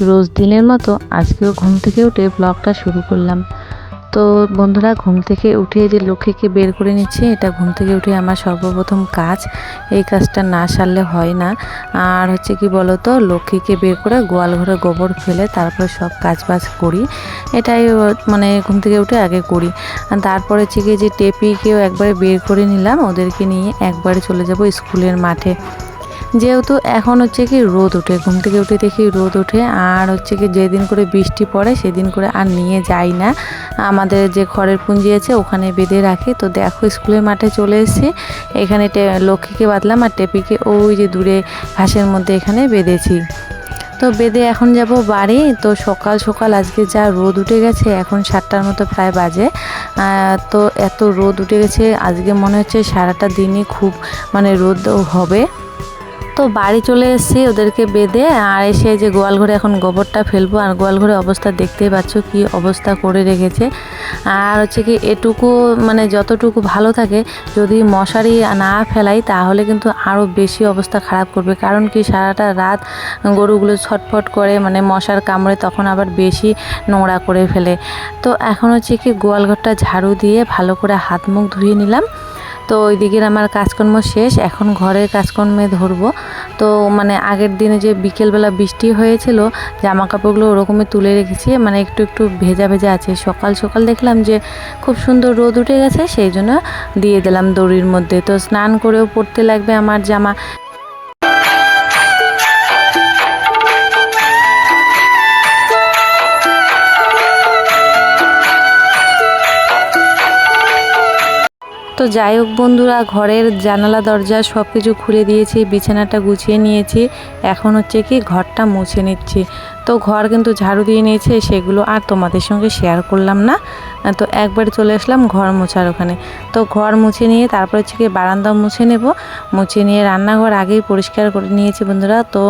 রোজ দিনের মতো আজকেও ঘুম থেকে উঠে ব্লগটা শুরু করলাম। তো বন্ধুরা, ঘুম থেকে উঠে যে লক্ষ্মীকে বের করে নিচ্ছে, এটা ঘুম থেকে উঠে আমার সর্বপ্রথম কাজ। এই কাজটা না সারলে হয় না। আর হচ্ছে কি বলতো, লক্ষ্মীকে বের করে গোয়াল ঘরে গোবর ফেলে তারপরে সব কাজ বাজ করি। এটাই মানে ঘুম থেকে উঠে আগে করি। তারপরে হচ্ছে কি যে টেপিকেও একবারে বের করে নিলাম, ওদেরকে নিয়ে একবারে চলে যাব স্কুলের মাঠে। যেহেতু এখন হচ্ছে কি রোদ ওঠে, ঘুম থেকে উঠে দেখি রোদ ওঠে, আর হচ্ছে কি যেদিন করে বৃষ্টি পড়ে সেদিন করে আর নিয়ে যাই না। আমাদের যে খড়ের পুঞ্জি আছে ওখানে বেঁধে রাখি। তো দেখো স্কুলের মাঠে চলে এসেছি, এখানে লক্ষ্মীকে বাঁধলাম আর টেপিকে ওই যে দূরে ঘাসের মধ্যে এখানে বেঁধেছি। তো বেঁধে এখন যাব বাড়ি। তো সকাল সকাল আজকে যা রোদ উঠে গেছে, এখন সাতটার মতো প্রায় বাজে। তো এত রোদ উঠে গেছে, আজকে মনে হচ্ছে সারাটা দিনই খুব মানে রোদ হবে। তো বাড়ি চলে এসেছি ওদেরকে বেঁধে, আর এসে যে গোয়াল ঘরে এখন গোবরটা ফেলব, আর গোয়াল ঘরে অবস্থা দেখতেই পাচ্ছ কি অবস্থা করে রেখেছে। আর হচ্ছে কি এটুকু মানে যতটুকু ভালো থাকে, যদি মশারি না ফেলাই তাহলে কিন্তু আরও বেশি অবস্থা খারাপ করবে। কারণ কি সারাটা রাত গরুগুলো ছটফট করে মানে মশার কামড়ে তখন আবার বেশি নোংরা করে ফেলে। তো এখন হচ্ছে কি গোয়াল ঘরটা ঝাড়ু দিয়ে ভালো করে হাত মুখ ধুয়ে নিলাম। তো ওই দিকের আমার কাজকর্ম শেষ। এখন ঘরের কাজকর্মে ধরবো। তো মানে আগের দিনে যে বিকেলবেলা বৃষ্টি হয়েছিল জামা কাপড়গুলো ওরকমই তুলে রেখেছি। মানে একটু একটু ভেজা ভেজা আছে। সকাল সকাল দেখলাম যে খুব সুন্দর রোদ উঠে গেছে, সেই জন্য দিয়ে দিলাম দড়ির মধ্যে। তো স্নান করেও পড়তে লাগবে আমার জামা। তো যাই হোক বন্ধুরা, ঘরের জানালা, দরজা সব কিছু খুলে দিয়েছি, বিছানাটা গুছিয়ে নিয়েছি। এখন হচ্ছে কি ঘরটা মুছে নিচ্ছি। তো ঘর কিন্তু ঝাড়ু দিয়ে নিয়েছে, সেগুলো আর তোমাদের সঙ্গে শেয়ার করলাম না। তো একবার চলে আসলাম ঘর মোছার ওখানে। তো ঘর মুছে নিয়ে তারপর হচ্ছে কি বারান্দা মুছে নেব। মুছে নিয়ে রান্নাঘর আগেই পরিষ্কার করে নিয়েছি বন্ধুরা। তো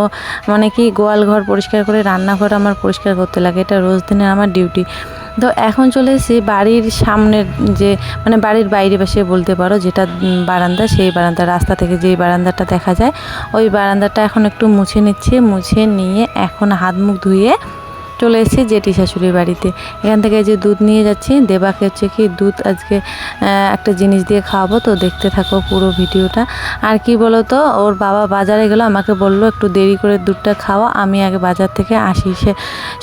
মানে কি গোয়াল ঘর পরিষ্কার করে, রান্নাঘর আমার পরিষ্কার করতে লাগে, এটা রোজ দিনের আমার ডিউটি তো এখন চলে এসেছি বাড়ির সামনের যে মানে বাড়ির বাইরে পাশে বলতে পারো যেটা বারান্দা, সেই বারান্দা, রাস্তা থেকে যেই বারান্দাটা দেখা যায়, ওই বারান্দাটা এখন একটু মুছে নিচ্ছি, মুছে নিয়ে এখন হাত মুখ ধুয়ে চলে এসেছি জেঠি শাশুড়ির বাড়িতে। এখান থেকে যে দুধ নিয়ে যাচ্ছি, দেবাকে হচ্ছে কি দুধ আজকে একটা জিনিস দিয়ে খাওয়াবো। তো দেখতে থাকো পুরো ভিডিওটা। আর কি বলো তো ওর বাবা বাজারে গেলো, আমাকে বলল, একটু দেরি করে দুধটা খাওয়া, আমি আগে বাজার থেকে আসি। সে,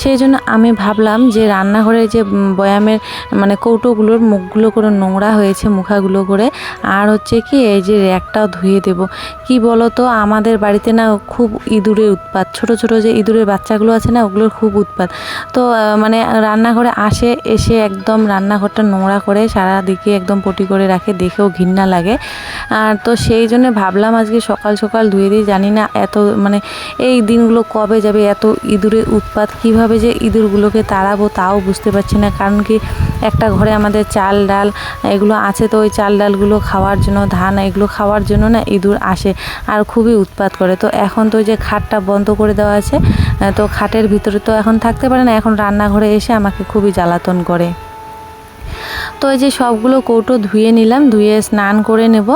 সেই জন্য আমি ভাবলাম যে রান্নাঘরে যে বয়ামের মানে কৌটোগুলোর মুখগুলো করে নোংরা হয়েছে, মুখাগুলো করে, আর হচ্ছে কি এই যে র্যাকটাও ধুয়ে দেব। কি বলো তো আমাদের বাড়িতে না খুব ইঁদুরের উৎপাত। ছোট ছোট যে ইঁদুরের বাচ্চাগুলো আছে না, ওগুলোর খুব উৎপাত। তো মানে রান্নাঘরে আসে, এসে একদম রান্নাঘরটা নোংরা করে সারা দিকে একদম পটি করে রাখে, দেখেও ঘৃণা লাগে। আর তো সেই জন্য ভাবলাম আজকে সকাল সকাল ধুয়ে দিই, জানি না এত মানে এই দিনগুলো কবে যাবে, এত ইঁদুরের উৎপাত, কীভাবে যে ইঁদুরগুলোকে তাড়াবো তাও বুঝতে পারছি না। কারণ কি একটা ঘরে আমাদের চাল, ডাল এগুলো আছে তো, ওই চাল, ডালগুলো খাওয়ার জন্য, ধান এগুলো খাওয়ার জন্য না ইঁদুর আসে আর খুবই উৎপাত করে। তো এখন তো যে খাটটা বন্ধ করে দেওয়া আছে তো খাটের ভিতরে তো এখন থাকতে পারে না। এখন রান্নাঘরে এসে আমাকে খুবই জ্বালাতন করে। তো এই যে সবগুলো কৌটো ধুয়ে নিলাম, ধুয়ে স্নান করে নেব।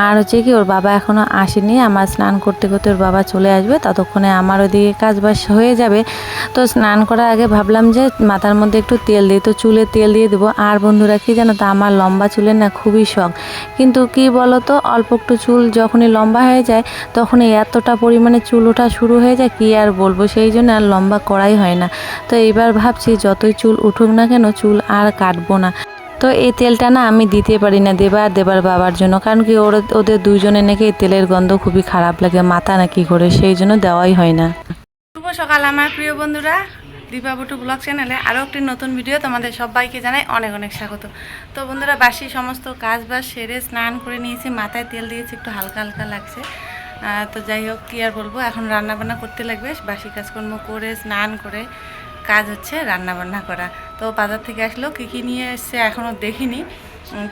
আর হচ্ছে কি, ওর বাবা এখনও আসেনি। আমার স্নান করতে করতে ওর বাবা চলে আসবে। ততক্ষণে আমার ওদিকে কাজ বাস হয়ে যাবে। তো স্নান করার আগে ভাবলাম যে মাথার মধ্যে একটু তেল দিই তো চুলে তেল দিয়ে দেবো। আর বন্ধুরা, কি জানো তো, আমার লম্বা চুলের না খুবই শখ। কিন্তু কি বলো তো অল্প একটু চুল যখনই লম্বা হয়ে যায়, তখনই এতটা পরিমাণে চুল ওঠা শুরু হয়ে যায়, কি আর বলব? সেই জন্য আর লম্বা করাই হয় না। তো এইবার ভাবছি, যতই চুল উঠুক না কেন, চুল আর কাটবো না। তো এই তেলটা না আমি দিতে পারি না, দেবা দেবার বাবার জন্য। কারণ কি ওর, ওদের দুজনে নাকি এই তেলের গন্ধ খুবই খারাপ লাগে, মাথা নাকি করে সেই জন্য দেওয়াই হয় না। শুভ সকাল আমার প্রিয় বন্ধুরা। দীপা বুটু ব্লগ চ্যানেলে আরও একটি নতুন ভিডিও তোমাদের সবাইকে জানাই অনেক অনেক স্বাগত। তো বন্ধুরা, বাসি সমস্ত কাজ বাজ সেরে স্নান করে নিয়েছি, মাথায় তেল দিয়েছি, একটু হালকা হালকা লাগছে। তো যাই হোক, কী আর বলব, এখন রান্না বান্না করতে লাগবে, বাসি কাজকর্ম করে, স্নান করে কাজ হচ্ছে রান্না বান্না করা। তো বাজার থেকে আসলো, কী কী নিয়ে এসছে এখনও দেখিনি।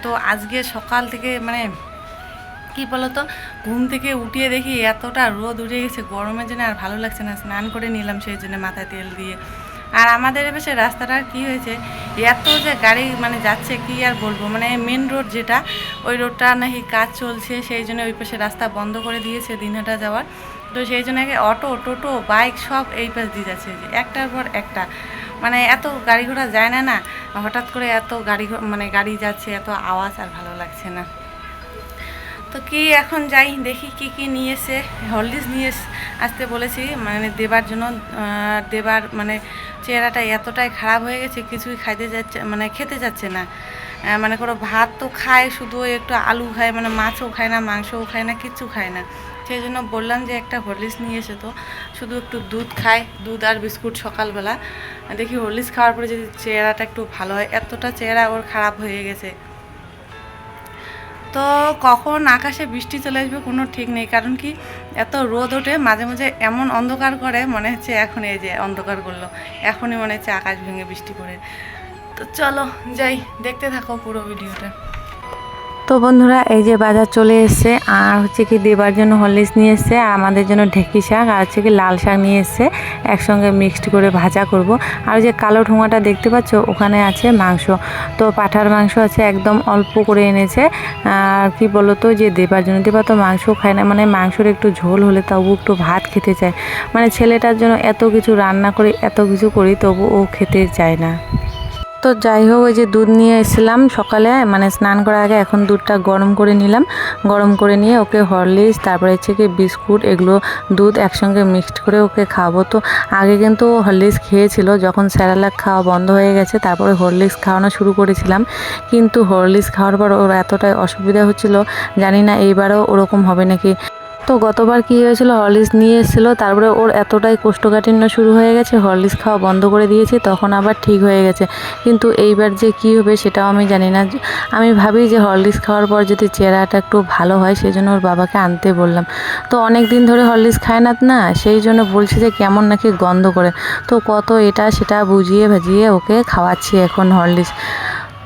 তো আজকে সকাল থেকে মানে কি বলতো, ঘুম থেকে উঠিয়ে দেখি এতটা রোদ উঠে গেছে, গরমের জন্য আর ভালো লাগছে না, স্নান করে নিলাম সেই জন্য মাথায় তেল দিয়ে। আর আমাদের এপাশে রাস্তাটা কি হয়েছে, এত যে গাড়ি মানে যাচ্ছে কি আর বলব মানে মেন রোড যেটা, ওই রোডটা নাকি কাজ চলছে, সেই জন্য ওই পাশে রাস্তা বন্ধ করে দিয়েছে দিনহাটা যাওয়ার। তো সেই জন্য অটো, টোটো, বাইক সব এই পাশ দিয়ে যাচ্ছে একটার পর একটা। মানে এত গাড়ি ঘোড়া যায় না না, হঠাৎ করে এত গাড়ি মানে গাড়ি যাচ্ছে, এত আওয়াজ আর ভালো লাগছে না। তো কি এখন যাই, দেখি কি কি নিয়ে এসে নিয়ে আসতে বলেছি। মানে দেবার জন্য দেবার মানে চেহারাটা এতটাই খারাপ হয়ে গেছে, কিছুই খাইতে যাচ্ছে মানে খেতে যাচ্ছে না। মানে কোনো ভাত তো খায়, শুধু একটু আলু খায় মানে মাছও খায় না, মাংসও খায় না, কিচ্ছু খায় না। সেই জন্য বললাম যে একটা হরলিক্স নিয়ে এসে তো। শুধু একটু দুধ খায় দুধ আর বিস্কুট সকালবেলা। দেখি হরলিক্স খাওয়ার পরে যদি চেহারাটা একটু ভালো হয়, এতটা চেহারা ওর খারাপ হয়ে গেছে। তো কখন আকাশে বৃষ্টি চলে আসবে কোনো ঠিক নেই, কারণ কি এত রোদ ওঠে, মাঝে মাঝে এমন অন্ধকার করে, মনে হচ্ছে এখন এই যে অন্ধকার করল, এখনই মনে হচ্ছে আকাশ ভেঙে বৃষ্টি করে তো চলো, যাই, দেখতে থাকো পুরো ভিডিওটা। তো বন্ধুরা, এই যে বাজার চলে এসছে, আর হচ্ছে কি দেবার জন্য হরলিক্স নিয়ে এসছে, আর আমাদের জন্য ঢেকি শাক, আর হচ্ছে কি লাল শাক নিয়ে এসছে, একসঙ্গে মিক্সড করে ভাজা করব। আর ওই যে কালো ঠোঙাটা দেখতে পাচ্ছ, ওখানে আছে মাংস। তো পাঠার মাংস আছে, একদম অল্প করে এনেছে। আর কি বলো তো যে দেবার জন্য, দেবা তো মাংস খায় না মানে মাংসর একটু ঝোল হলে তবু একটু ভাত খেতে চায়। মানে ছেলেটার জন্য এত কিছু রান্না করি, এত কিছু করি, তবু ও খেতে চায় না। তো যাই হোক, ওই যে দুধ নিয়ে এসেছিলাম সকালে। মানে স্নান করার আগে এখন দুধটা গরম করে নিলাম। গরম করে নিয়ে ওকে হরলিক্স, তারপরে হচ্ছে কি বিস্কুট, এগুলো দুধ একসঙ্গে মিক্সড করে ওকে খাওয়াবো। তো আগে কিন্তু হরলিক্স খেয়েছিল, যখন স্যারালাক খাওয়া বন্ধ হয়ে গেছে, তারপরে হরলিক্স খাওয়ানো শুরু করেছিলাম। কিন্তু হরলিক্স খাওয়ার পর ওর এতটাই অসুবিধা হচ্ছিল, জানি না এইবারও ওরকম হবে নাকি। তো গতবার কি হয়েছিল, হরলিক্স নিয়ে এসেছিল, তারপরে ওর এতটাই কোষ্ঠকাঠিন্য শুরু হয়ে গেছে, হরলিক্স খাওয়া বন্ধ করে দিয়েছে, তখন আবার ঠিক হয়ে গেছে। কিন্তু এইবার যে কি হবে সেটাও আমি জানি না। আমি ভাবি যে হরলিক্স খাওয়ার পর যদি চেহারাটা একটু ভালো হয় সেই জন্য ওর বাবাকে আনতে বললাম। তো অনেক দিন ধরে হরলিক্স খায় না না, সেই জন্য বলছে যে কেমন নাকি গন্ধ করে। তো কত এটা সেটা বুঝিয়ে ভাজিয়ে ওকে খাওয়াচ্ছি এখন হরলিক্স।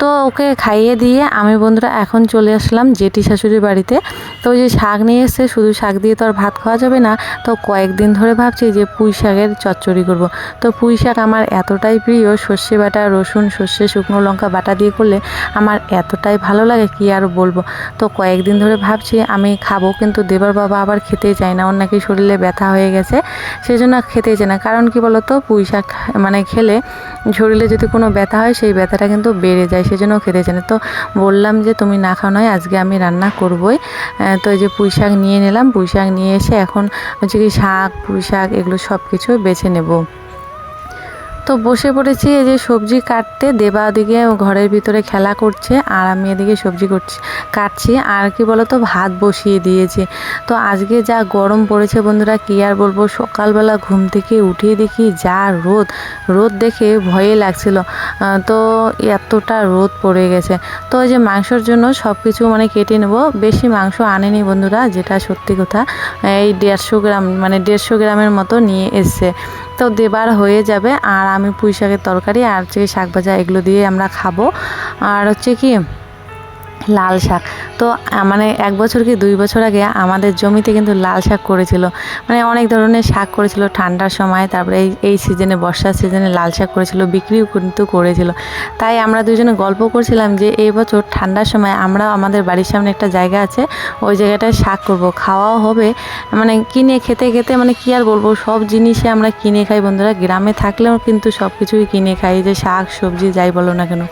তো ওকে খাইয়ে দিয়ে আমি বন্ধুরা এখন চলে আসলাম জেঠি শাশুড়ির বাড়িতে। তো ওই যে শাক নিয়ে এসছে, শুধু শাক দিয়ে তো আর ভাত খাওয়া যাবে না। তো কয়েকদিন ধরে ভাবছি যে পুঁই শাকের চচ্চড়ি করব। তো পুঁই শাক আমার এতটাই প্রিয়, সর্ষে বাটা, রসুন, সর্ষে, শুকনো লঙ্কা বাটা দিয়ে করলে আমার এতটাই ভালো লাগে, কি আর বলব। তো কয়েকদিন ধরে ভাবছি আমি খাব, কিন্তু দেবার বাবা আবার খেতেই চায় না। ওর নাকি শরীরে ব্যথা হয়ে গেছে সেই জন্য খেতেই চায় না। কারণ কি বলতো, পুঁই শাক মানে খেলে শরীরে যদি কোনো ব্যথা হয়, সেই ব্যথাটা কিন্তু বেড়ে যায়, সেজন্য খেতে চায় না। তো বললাম যে, তুমি না খাও নয়, আজকে আমি রান্না করবই। তো এই যে পুঁই শাক নিয়ে নিলাম, পুঁই শাক নিয়ে এসে এখন হচ্ছে কি শাক, পুঁই শাক, এগুলো সব কিছু বেছে নেব। তো বসে পড়েছি, এই যে সবজি কাটতে। দেবা ওদিকে ঘরের ভিতরে খেলা করছে আর আমি এদিকে সবজি করছি, কাটছি। আর কি বলতো, ভাত বসিয়ে দিয়েছি। তো আজকে যা গরম পড়েছে বন্ধুরা, কি আর বলব? সকালবেলা ঘুম থেকে উঠিয়ে দেখি যা রোদ। রোদ দেখে ভয়ে লাগছিল। তো এতটা রোদ পড়ে গেছে। তো ওই যে মাংসর জন্য সব কিছু মানে কেটে নেব। বেশি মাংস আনেনি বন্ধুরা, যেটা সত্যি কথা। এই দেড়শো গ্রাম মানে দেড়শো গ্রামের মতো নিয়ে এসছে। তো দেবার হয়ে যাবে। আর আমি পুঁই শাকের তরকারি আর হচ্ছে শাক ভাজা এগুলো দিয়ে আমরা খাব। আর হচ্ছে কি লাল শাক। তো মানে এক বছর কি দুই বছর আগে আমাদের জমিতে কিন্তু লাল শাক করেছিল। মানে অনেক ধরনের শাক করেছিল ঠান্ডার সময়, তারপরে এই এই সিজনে বর্ষার সিজনে লাল শাক করেছিল, বিক্রিও কিন্তু করেছিল। তাই আমরা দুজনে গল্প করছিলাম যে এই বছর ঠান্ডার সময় আমরা আমাদের বাড়ির সামনে একটা জায়গা আছে, ওই জায়গাটায় শাক করব। খাওয়াও হবে মানে কিনে খেতে খেতে মানে কি আর বলব, সব জিনিসে আমরা কিনে খাই বন্ধুরা। গ্রামে থাকলেও কিন্তু সব কিছুই কিনে খাই, যে শাক, সবজি, যাই বলো না কেন।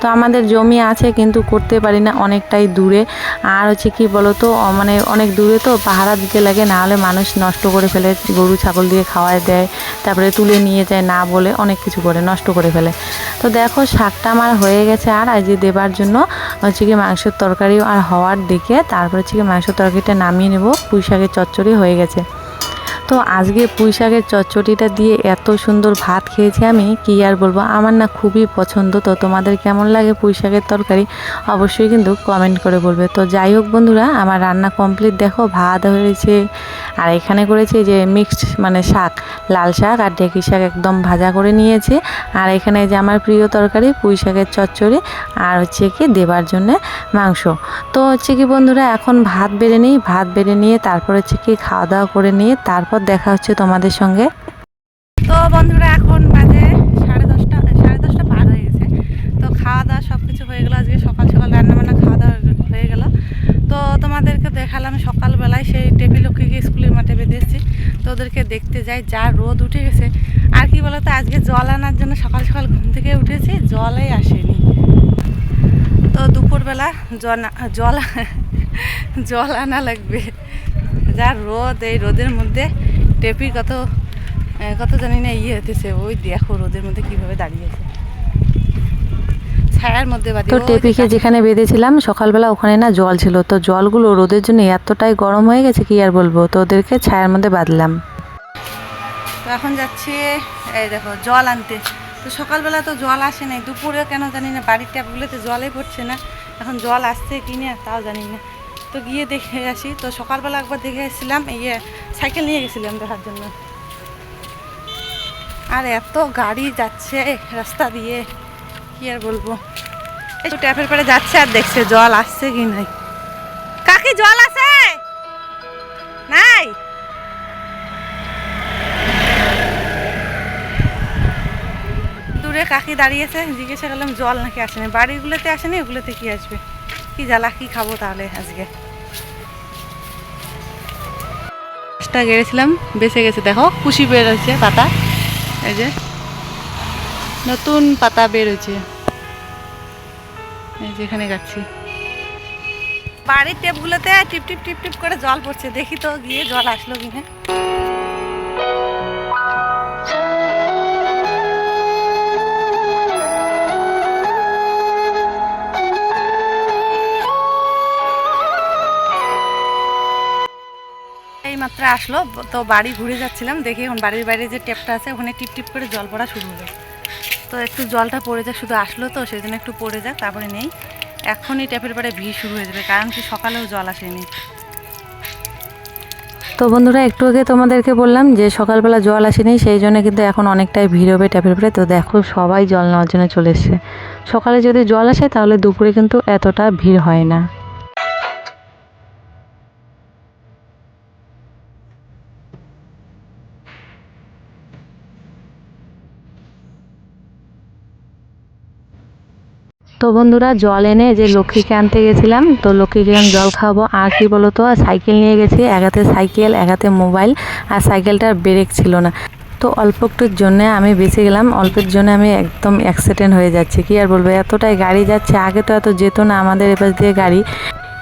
তো আমাদের জমি আছে, কিন্তু করতে পারি না। অনেকটাই দূরে। আর হচ্ছে কি বলতো, অ- মানে অনেক দূরে তো পাহারা দিতে লাগে না হলে মানুষ নষ্ট করে ফেলে, গরু, ছাগল দিয়ে খাওয়ায় দেয়, তারপরে তুলে নিয়ে যায় না বলে অনেক কিছু করে, নষ্ট করে ফেলে। তো দেখো, শাকটা আমার হয়ে গেছে আর আজ দেবার জন্য হচ্ছে কি মাংসের তরকারি আর হওয়ার দিকে, তারপরে হচ্ছে কি মাংসের তরকারিটা নামিয়ে নেব, পুঁই শাকের চচ্চড়ি হয়ে গেছে। তো আজকে পুঁই শাকের চচ্চড়িটা দিয়ে এত সুন্দর ভাত খেয়েছি আমি, কি আর বলব? আমার না খুবই পছন্দ, তো তোমাদের কেমন লাগে পুঁই শাকের তরকারি অবশ্যই কিন্তু কমেন্ট করে বলবে। তো যাই হোক বন্ধুরা, আমার রান্না কমপ্লিট দেখো ভাত হয়েছে আর এখানে করেছি যে মিক্সড মানে শাক, লাল শাক আর ঢেঁকি শাক একদম ভাজা করে নিয়েছি। আর এখানে যে আমার প্রিয় তরকারি পুঁই শাকের চচ্চড়ি আর হচ্ছে কি দেবার জন্যে মাংস। তো হচ্ছে কি বন্ধুরা, এখন ভাত বেড়ে নিই, ভাত বেড়ে নিয়ে তারপর হচ্ছে কি খাওয়া দাওয়া করে নিয়ে তারপর দেখা হচ্ছে তোমাদের সঙ্গে। তো বন্ধুরা, এখন বাজে সাড়ে দশটা সাড়ে দশটা পার হয়ে গেছে। তো খাওয়া দাওয়া সব কিছু হয়ে গেলো আজকে সকাল সকাল রান্না বান্না খাওয়া দাওয়া হয়ে গেল তো তোমাদেরকে দেখালাম সকালবেলায় সেই টেবিলক্ষীকে স্কুলের মাঠে বেঁধেছি। এসেছি ওদেরকে দেখতে যাই, যা রোদ উঠে গেছে। আর কি বলতো, আজকে জল আনার জন্য সকাল সকাল ঘুম থেকে উঠেছি, জলই আসেনি। তো দুপুরবেলা জল জল জল আনা লাগবে। যা রোদ, এই রোদের মধ্যে টেপি কত কত জানি না ইয়ে হতেছে ওই দেখো রোদের মধ্যে কীভাবে দাঁড়িয়েছে ছায়ার মধ্যে তো টেপিকে যেখানে বেঁধেছিলাম সকালবেলা ওখানে না জল ছিল। তো জলগুলো রোদের জন্য এতটাই গরম হয়ে গেছে কি আর বলব? তো ওদেরকে ছায়ার মধ্যে বাঁধলাম। তো এখন যাচ্ছি এই দেখো জল আনতে। তো সকালবেলা তো জল আসে নাই। দুপুরে কেন জানি না বাড়ির ট্যাপগুলোতে জলই পড়ছে না। এখন জল আসছে কি না তাও জানি না। তো গিয়ে দেখে আসি। তো সকালবেলা একবার দেখে এসেছিলাম ইয়ে সাইকেল নিয়ে গেছিলাম দেখার জন্য। আর এত গাড়ি যাচ্ছে রাস্তা দিয়ে। কি আর বলব? একটু ট্যাপের পরে যাচ্ছে আর দেখছে জল আসছে কি নাই। কাকি, জল আছে? নাই? দূরে কাকি দাঁড়িয়েছে, জিজ্ঞাসা করলাম, জল নাকি আসেনি? বাড়িগুলোতে আসেনি, ওগুলোতে কি আসবে? কি জ্বালা, কি খাব তাহলে আজকে? গাছটা গেড়েছিলাম, বেঁচে গেছে, দেখো খুশি হয়েছে পাতা। এই যে। নতুন পাতা বের হয়েছে এই যে এখানে যাচ্ছি বাড়ির টেপগুলোতে টিপ টিপ টিপ টিপ করে জল পড়ছে। দেখি তো গিয়ে জল আসলো কিনা। মাত্র আসলো, তো বাড়ি ঘুরে যাচ্ছিলাম। দেখি এখন বাড়ির বাইরে যে ট্যাপটা আছে, ওখানে টিপ টিপ করে জল পড়া শুরু হলো। তো একটু জলটা পড়ে যাক, শুধু আসলো তো সেই একটু পড়ে যাক, তারপরে নেই। এখনই ট্যাপের পরে ভিড় শুরু হয়ে যাবে, কারণ কি সকালেও জল আসেনি। তো বন্ধুরা, একটু আগে তোমাদেরকে বললাম যে সকালবেলা জল আসেনি, সেই জন্য কিন্তু এখন অনেকটাই ভিড় হবে ট্যাপের পরে তো দেখো, সবাই জল নেওয়ার জন্য চলে এসছে। সকালে যদি জল আসে, তাহলে দুপুরে কিন্তু এতটা ভিড় হয় না। তো বন্ধুরা, জল এনে যে লক্ষ্মীকে আনতে গেছিলাম, তো লক্ষ্মীকে আমি জল খাওয়াবো আর কি বলো তো? সাইকেল নিয়ে গেছি, এক হাতে সাইকেল, এক হাতে মোবাইল, আর সাইকেলটার ব্রেক ছিল না। তো অল্প একটুর জন্যে আমি বেঁচে গেলাম, অল্পের জন্য আমি একদম অ্যাক্সিডেন্ট হয়ে যাচ্ছি। কি আর বলব, এতটাই গাড়ি যাচ্ছে, আগে তো এত যেত না, আমাদের এপাশ দিয়ে গাড়ি।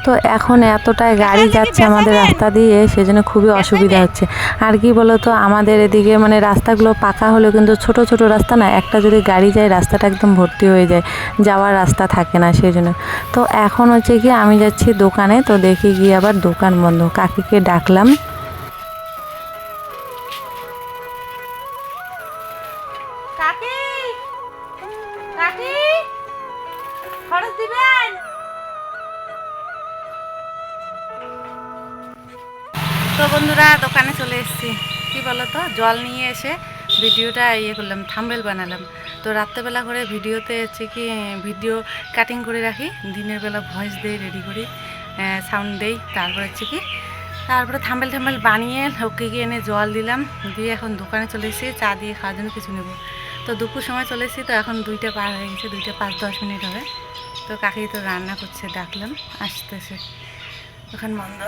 তো এখন এতটাই গাড়ি যাচ্ছে আমাদের রাস্তা দিয়ে সেজন্য খুবই অসুবিধা হচ্ছে। আর কি বলো তো আমাদের এদিকে মানে রাস্তাগুলো পাকা হলেও কিন্তু ছোট ছোট রাস্তা না একটা যদি গাড়ি যায় রাস্তাটা একদম ভর্তি হয়ে যায় যাওয়ার রাস্তা থাকে না সেই জন্য তো এখন হচ্ছে কি আমি যাচ্ছি দোকানে তো দেখি গিয়ে আবার দোকান বন্ধ। কাকিকে ডাকলাম। তো বন্ধুরা, দোকানে চলে এসেছি। কি বলো তো জল নিয়ে এসে ভিডিওটা ইয়ে করলাম থাম্বেল বানালাম। তো রাত্রেবেলা করে ভিডিওতে হচ্ছে কি, ভিডিও কাটিং করে রাখি, দিনের বেলা ভয়েস দেই রেডি করি সাউন্ড দেই, তারপর হচ্ছে কি, তারপরে থাম্বেল থাম্বেল বানিয়ে ওকে গিয়ে এনে জল দিলাম, দিয়ে এখন দোকানে চলে এসেছি, চা দিয়ে খাওয়ার জন্য কিছু নেব। তো দুপুর সময় চলে এসেছি, তো এখন দুইটা পার হয়ে গেছে, দুইটা পাঁচ দশ মিনিট হবে। তো কাকি তো রান্না করছে, ডাকলাম, আসতেছে। ওখান বন্ধ,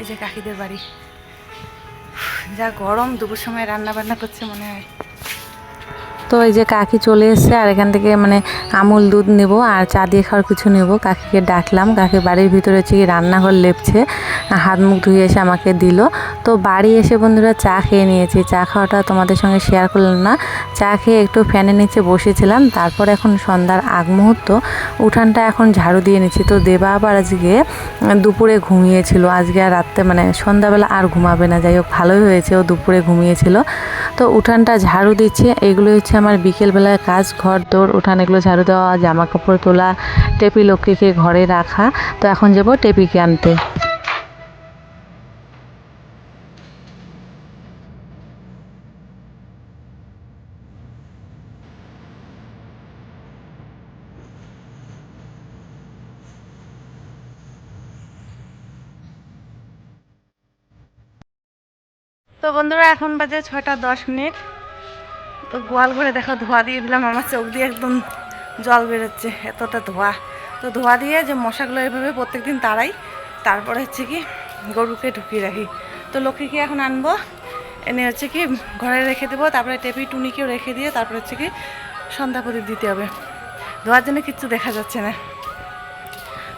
এই যে কাকিদের বাড়ি। যা গরম দুপুর সময় রান্না বান্না করছে মনে হয়। তো এই যে কাকি চলে এসছে, আর এখান থেকে মানে আমুল দুধ নেব, আর চা দিয়ে খাওয়ার কিছু নেব। কাকিকে ডাকলাম, কাকি বাড়ির ভিতরে হচ্ছে কি রান্নাঘর লেপছে হাত মুখ ধুয়ে এসে আমাকে দিল। তো বাড়ি এসে বন্ধুরা চা খেয়ে নিয়েছি, চা খাওয়াটা তোমাদের সঙ্গে শেয়ার করলাম না। চা খেয়ে একটু ফ্যানের নিচে বসেছিলাম, তারপর এখন সন্ধ্যার আগ মুহূর্ত। উঠানটা এখন ঝাড়ু দিয়ে নিচ্ছি, তো দেবা আবার আজকে দুপুরে ঘুমিয়েছিল। আজকে আর রাত্রে মানে সন্ধ্যাবেলা আর ঘুমাবে না, যাই হোক ভালোই হয়েছে, ও দুপুরে ঘুমিয়েছিল। তো উঠানটা ঝাড়ু দিচ্ছে এগুলো হচ্ছে আমার বিকেলবেলার কাজ, ঘর, দৌড়, উঠান, এগুলো ঝাড়ু দেওয়া জামা কাপড় তোলা, টেপি লক্ষ্মীকে ঘরে রাখা। তো এখন যাব টেপিকে আনতে। তো বন্ধুরা, এখন বাজে ছটা দশ মিনিট। তো গোয়াল ঘরে দেখো ধোয়া দিয়ে দিলাম, আমার চোখ দিয়ে একদম জল বেরোচ্ছে, এতটা ধোয়া। তো ধোয়া দিয়ে যে মশাগুলো এভাবে প্রত্যেকদিন তাড়াই, তারপরে হচ্ছে কি গরুকে ঢুকিয়ে রাখি। তো লক্ষ্মীকে এখন আনব? এনে হচ্ছে কি ঘরে রেখে দেবো, তারপরে টেপি টুনিকেও রেখে দিয়ে তারপরে হচ্ছে কি সন্ধ্যা প্রদীপ দিতে হবে। ধোয়ার জন্য কিচ্ছু দেখা যাচ্ছে না।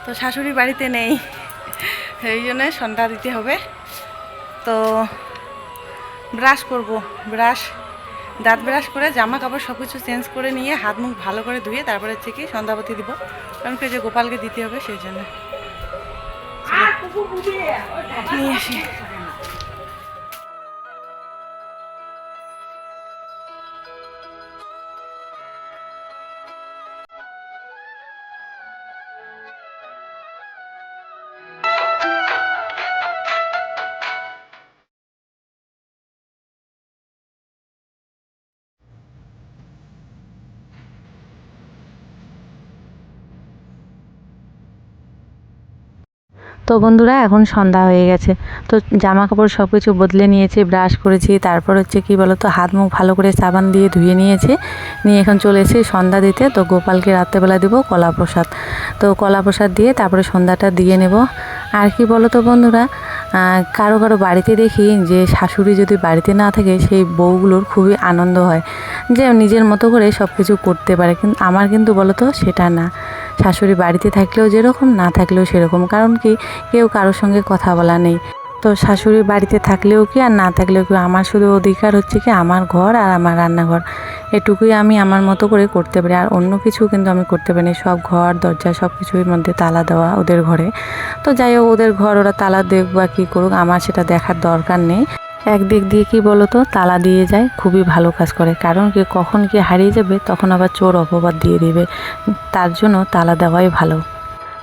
তো শাশুড়ি বাড়িতে নেই এই জন্য সন্ধ্যা দিতে হবে। তো ব্রাশ করব, ব্রাশ দাঁত ব্রাশ করে জামা কাপড় সব কিছু চেঞ্জ করে নিয়ে হাত মুখ ভালো করে ধুয়ে তারপরে হচ্ছে কি সন্ধ্যাপতি দিব। কারণ কি যে গোপালকে দিতে হবে সেই জন্য। নিয়ে আসি। তো বন্ধুরা, এখন সন্ধ্যা হয়ে গেছে। তো জামা কাপড় সব কিছু বদলে নিয়েছে, ব্রাশ করেছি, তারপর হচ্ছে কি তো হাত মুখ ভালো করে সাবান দিয়ে ধুয়ে নিয়েছে। নিয়ে এখন চলে এসে সন্ধ্যা দিতে, তো গোপালকে রাত্রেবেলা দেবো কলা প্রসাদ তো কলা প্রসাদ দিয়ে তারপরে সন্ধ্যাটা দিয়ে নেব। আর কি বলো তো বন্ধুরা কারও কারও বাড়িতে দেখি যে শাশুড়ি যদি বাড়িতে না থাকে, সেই বউগুলোর খুবই আনন্দ হয়। যে নিজের মতো করে সব কিছু করতে পারে। কিন্তু আমার কিন্তু বলতো সেটা না। শাশুড়ি বাড়িতে থাকলেও যেরকম, না থাকলেও সেরকম। কারণ কি, কেউ কারোর সঙ্গে কথা বলা নেই। তো শাশুড়ি বাড়িতে থাকলেও কি আর না থাকলেও কি? আমার শুধু অধিকার হচ্ছে কি আমার ঘর আর আমার রান্নাঘর। এটুকুই আমি আমার মতো করে করতে পারি। আর অন্য কিছু কিন্তু আমি করতে পারি। সব ঘর, দরজা সব কিছুর মধ্যে তালা দেওয়া ওদের ঘরে। তো যাই হোক, ওদের ঘর ওরা তালা দেখ বা কী করুক, আমার সেটা দেখার দরকার নেই। একদিক দিয়ে কি বলতো? তালা দিয়ে যায়, খুবই ভালো কাজ করে। কারণ কি, কখন কি হারিয়ে যাবে, তখন আবার চোর অপবাদ দিয়ে দিবে। তার জন্য তালা দেওয়াই ভালো।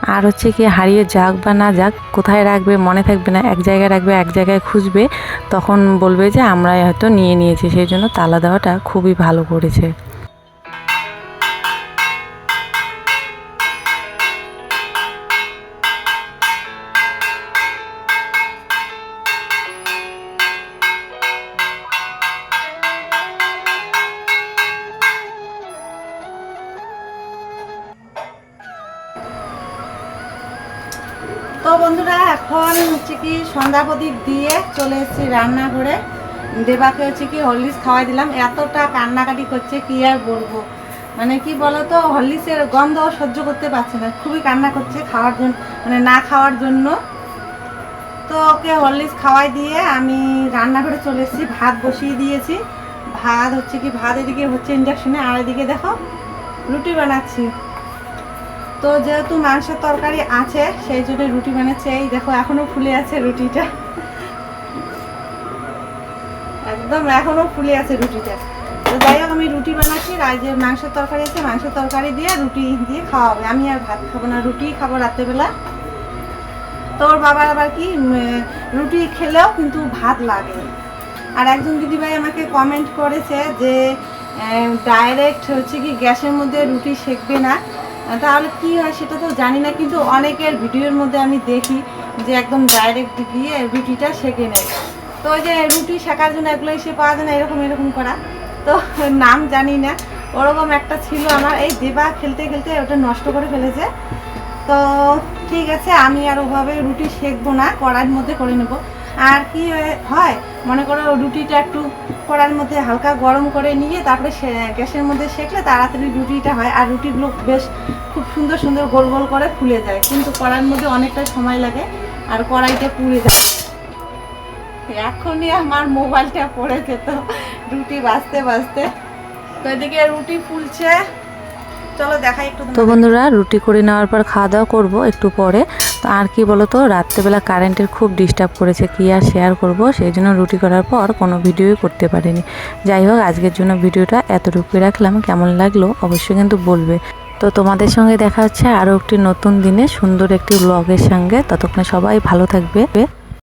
আর হচ্ছে কি হারিয়ে যাক বা না যাক, কোথায় রাখবে, মনে থাকবে না, এক জায়গায় রাখবে, এক জায়গায় খুঁজবে, তখন বলবে যে আমরাই হয়তো নিয়ে নিয়েছি, সেই জন্য তালা দেওয়াটা খুবই ভালো করেছে। চলে এসেছি রান্নাঘরে। দেবাকে হচ্ছে কি হরলিক্স খাওয়াই দিলাম। এতটা কান্নাকাটি করছে, কি আর বলব? মানে কি বলতো, হরলিক্সের গন্ধ সহ্য করতে পারছে না। খুবই কান্না করছে খাওয়ার জন্য মানে না খাওয়ার জন্য। তো ওকে হরলিক্স খাওয়াই দিয়ে আমি রান্নাঘরে চলে এসেছি, ভাত বসিয়ে দিয়েছি। ভাত হচ্ছে কি, ভাত এদিকে হচ্ছে ইন্ডাকশনে আর এদিকে দেখো রুটি বানাচ্ছি। তো যেহেতু মাংসের তরকারি আছে, সেই জন্য রুটি বানাচ্ছে। এই দেখো, এখনও ফুলে আছে রুটিটা। একদম, এখনও ফুলে আছে রুটিটা। তো যাই হোক, আমি রুটি বানাচ্ছি আর যে মাংসের তরকারি আছে, মাংসের তরকারি দিয়ে রুটি দিয়ে খাওয়া হবে আমি আর ভাত খাব না, রুটি খাব রাত্রেবেলা। তোর বাবার আবার কি রুটি খেলেও কিন্তু ভাত লাগে। আর একজন দিদিভাই আমাকে কমেন্ট করেছে যে ডাইরেক্ট হচ্ছে কি গ্যাসের মধ্যে রুটি সেকবে না। তাহলে কি হয় সেটা তো জানি না, কিন্তু অনেকের ভিডিওর মধ্যে আমি দেখি যে একদম ডাইরেক্ট গিয়ে রুটিটা সেকে নেয়। তো ওই যে রুটি শেখার জন্য এগুলো এসে পাওয়া যায় না, এরকম এরকম করা। তো নাম জানি না, ওরকম একটা ছিল আমার। এই দেবা খেলতে খেলতে ওটা নষ্ট করে ফেলেছে। তো ঠিক আছে, আমি আর ওভাবে রুটি সেকবো না, কড়াইয়ের মধ্যে করে নেব। আর কি হয়ে- মনে করো রুটিটা একটু কড়াইয়ের মধ্যে হালকা গরম করে নিয়ে তারপরে গ্যাসের মধ্যে সেকলে তাড়াতাড়ি রুটিটা হয়। আর রুটিগুলো বেশ খুব সুন্দর সুন্দর গোল গোল করে ফুলে যায়। কিন্তু কড়াইয়ের মধ্যে অনেকটা সময় লাগে, আর কড়াইটা পুড়ে যায়। এখনই আমার মোবাইলটা পড়েছে তো, রুটি বাজতে বাজতে তো এদিকে রুটি ফুলছে। তো বন্ধুরা, রুটি করে নেওয়ার পর খাওয়া দাওয়া করব একটু পরে। তো আর কি বলো তো রাত্রেবেলা কারেন্টের খুব ডিস্টার্ব করেছে, কি আর শেয়ার করব? সেই জন্য রুটি করার পর কোনো ভিডিওই করতে পারিনি। যাই হোক, আজকের জন্য ভিডিওটা এতটুকুই রাখলাম। কেমন লাগল অবশ্যই কিন্তু বলবে। তো তোমাদের সঙ্গে দেখা হচ্ছে আরও একটি নতুন দিনে সুন্দর একটি ব্লগের সঙ্গে। ততক্ষণে সবাই ভালো থাকবে।